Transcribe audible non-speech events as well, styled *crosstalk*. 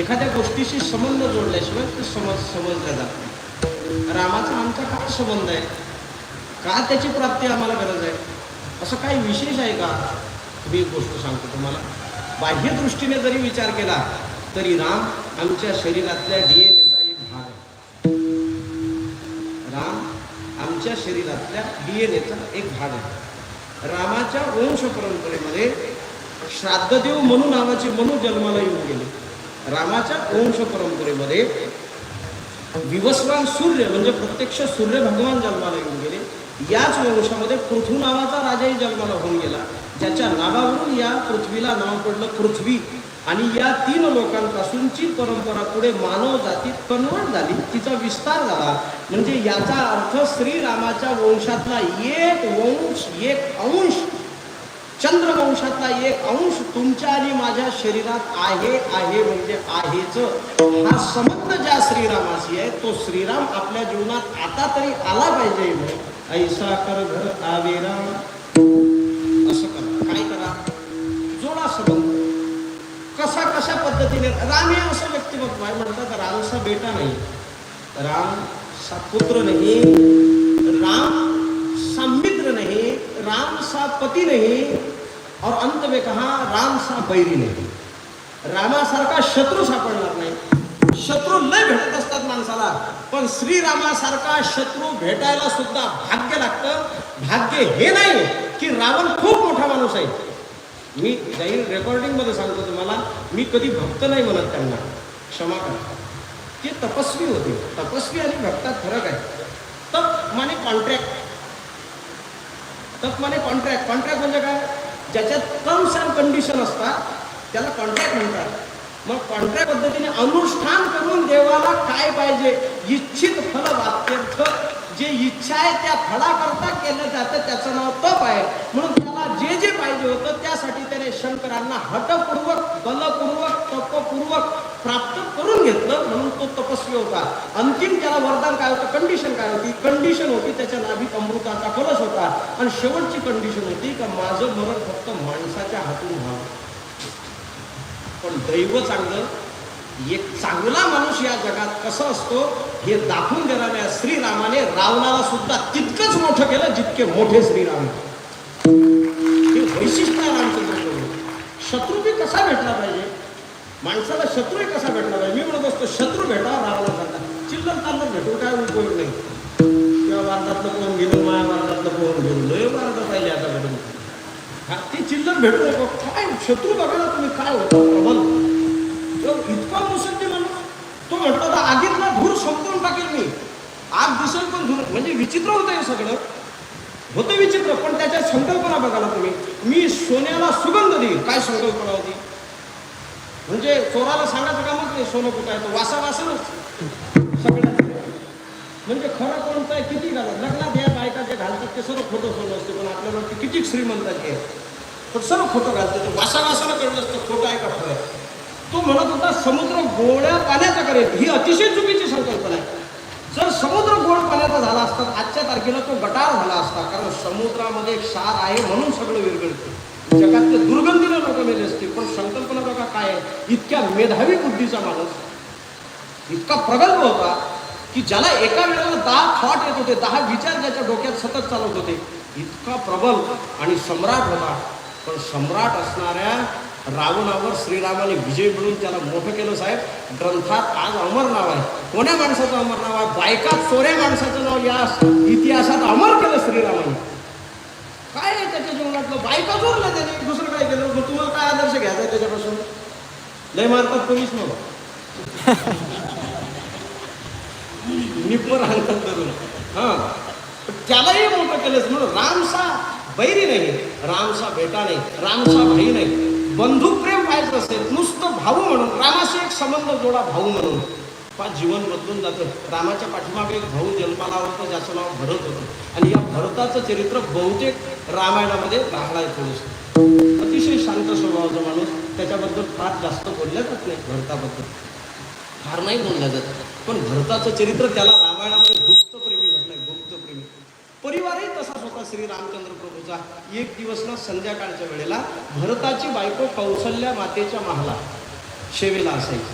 एखाद्या गोष्टीशी संबंध जोडल्याशिवाय ते समज समजल्या जात रामाचा आमचा काय संबंध आहे? का त्याची प्राप्ती आम्हाला गरज आहे? असं काही विशेष आहे का? मी एक गोष्ट सांगतो तुम्हाला. बाह्य दृष्टीने जरी विचार केला तरी राम आमच्या शरीरातल्या डी एन एचा एक भाग आहे. राम आमच्या शरीरातल्या डी एन एचा एक भाग आहे. रामाच्या वंश परंपरेमध्ये श्राद्धदेव म्हणून नावाचे मनु जन्माला येऊन गेले. रामाच्या वंश परंपरेमध्ये विवस्वान सूर्य म्हणजे प्रत्यक्ष सूर्य भगवान जन्माला येऊन गेले. याच वंशामध्ये पृथ्वी नावाचा राजाही जन्माला होऊन गेला. ज्याच्या नावावरून या पृथ्वीला नाव पडलं पृथ्वी. आणि या तीन लोकांपासूनची परंपरा पुढे मानव जातीत कन्वर्ट झाली. तिचा विस्तार झाला. म्हणजे याचा अर्थ श्रीरामाच्या वंशातला एक वंश एक अंश चंद्रवंशातला एक अंश तुमच्या आणि माझ्या शरीरात आहे आहे म्हणजे आहेच. हा संबंध ज्या श्रीरामाशी आहे तो श्रीराम आपल्या जीवनात आता तरी आला पाहिजे ऐसा कर घर आवेरा असं करा. काय करा? जोडा संबंध. कसा कशा पद्धतीने? राम हे असं व्यक्तिमत्व आहे. म्हणतात रामचा बेटा नाही. राम सा पुत्र नाही. राम सा मित्र नहीं. राम सा पती नाही. और अंत में कहा राम सा बैरी नाही। रामासारखा शत्रू सापडणार नाही। शत्रू लय भेटत असतात माणसाला पण श्रीरामासारखा शत्रू भेटायला सुद्धा भाग्य लागतं. भाग्य हे नाही की रावण खूप मोठा माणूस आहे. मी जाईल रेकॉर्डिंगमध्ये सांगतो तुम्हाला मी कधी भक्त नाही म्हणत त्यांना. क्षमा करा. ते तपस्वी होते. तपस्वी आणि भक्तात फरक आहे. तप माने कॉन्ट्रॅक्ट तप माने कॉन्ट्रॅक्ट कॉन्ट्रॅक्ट म्हणजे काय? ज्याच्यात टर्म्स अँड कंडिशन असतात त्याला कॉन्ट्रॅक्ट म्हणतात. मग कॉन्ट्रॅक्ट पद्धतीने अनुष्ठान करून देवाला काय पाहिजे इच्छित फल वाक्यर्थ जे इच्छा आहे त्या फळाकरता केलं जातं त्याचं नाव तप आहे. म्हणून त्याला जे जे पाहिजे होतं त्यासाठी त्याने शंकरांना हटपूर्वक बलपूर्वक तपपूर्वक प्राप्त करून घेतलं म्हणून तो तपस्वी होता. अंतिम त्याला वरदान काय होतं? कंडिशन काय होती? कंडिशन होती त्याच्या नाभिक अमृताचा कलश होता. आणि शेवटची कंडिशन होती का माझं मरण फक्त माणसाच्या हातून व्हावं पण दैव चांगलं एक चांगला माणूस या जगात कसा असतो हे दाखवून देणाऱ्या श्रीरामाने रावणाला सुद्धा तितकंच मोठं केलं जितके मोठे श्रीराम. हे वैशिष्ट्य आहे रामचंद्र शत्रू बी कसा भेटला पाहिजे? माणसाला शत्रू कसा भेटला पाहिजे? मी म्हणत असतो शत्रू भेटा रावणा जाता. चिल्लर चाललं भेटून काय उपयोग नाही. किंवा भारतातलं कोण घेऊन माया भारतातलं कोण घेऊन लय भारतात पाहिजे आता भेटून हा चिल्लर भेटू नको. काय शत्रू बघा तुम्ही काय होतो. आता आगीत तर आगीतला धूर संपवून टाकेल मी. आग दिसेल पण धूर म्हणजे विचित्र होतं हे सगळं. होतं विचित्र पण त्याच्यात संकल्पना बघा ना तुम्ही. मी सोन्याला सुगंध देईल काय संकल्पना होती? म्हणजे चोराला सांगायचं कामच नाही सोनं कुठं आहे? तो वासा वासनच सगळ्यात म्हणजे खरं कोणतं आहे? किती घालत? लग्नात या बायका जे घालतात ते सर्व खोटं सोनं असते. पण आपल्याला ते किती श्रीमंताचे आहे? तर सर्व खोटं घालते. ते वासा वासानं कळलं असतं. खोटं आहे का? खरं तो म्हणत होता समुद्र गोळ्या पाण्याचा करेल. ही अतिशय चुकीची संकल्पना आहे. जर समुद्र गोड पाण्याचा झाला असता आजच्या तारखेला तो गटार झाला असता कारण समुद्रामध्ये क्षार आहे म्हणून सगळं विरघळते. जगातले दुर्गंधीने लोक मेले असते पण संकल्पना बघा काय आहे. इतक्या मेधावी बुद्धीचा माणूस. इतका प्रगल्भ होता की ज्याला एका वेळेला दहा थॉट येत होते दहा विचार ज्याच्या डोक्यात सतत चालत होते. इतका प्रबल आणि सम्राट होता. पण सम्राट असणाऱ्या रावणावर श्रीरामाने विजय मिळून त्याला मोठं केलं साहेब. ग्रंथात आज अमर नाव आहे. कोण्या माणसाचं अमर नाव आहे? बायका चोऱ्या माणसाचं नाव या इतिहासात अमर केलं श्रीरामाने. काय आहे त्याच्या जीवनातलं? बायका चोरलं त्याने. दुसरं काय केलं? मग तुम्हाला काय आदर्श घ्यायचा आहे त्याच्यापासून? लय मारतात कोणीच मग. *laughs* निपर हाणतात करून. हां. त्यालाही मोठं केलंच म्हणून. रामसा बैरी नाही. रामसा बेटा नाही. रामसा भाई नाही. बंधुप्रेम पाहिजे असेल नुसतं भाऊ म्हणून रामाशी एक संबंध जोडा भाऊ म्हणून. पा जीवन बदलून जातं. रामाच्या पाठीमागे एक भाऊ जन्माला होतं ज्याचं नाव भरत होतं. आणि या भरताचं चरित्र बहुतेक रामायणामध्ये राहणार थोडंसं. अतिशय शांत स्वभावाचा माणूस त्याच्याबद्दल फार जास्त बोलल्या जात नाही भरताबद्दल. फार नाही बोलल्या जात. पण भरताचं चरित्र त्याला रामायणामध्ये परिवारही तसाच होता श्री रामचंद्र प्रभूचा. एक दिवस ना संध्याकाळच्या वेळेला भरताची बायको कौशल्या मातेच्या महाला शेवेला असायची.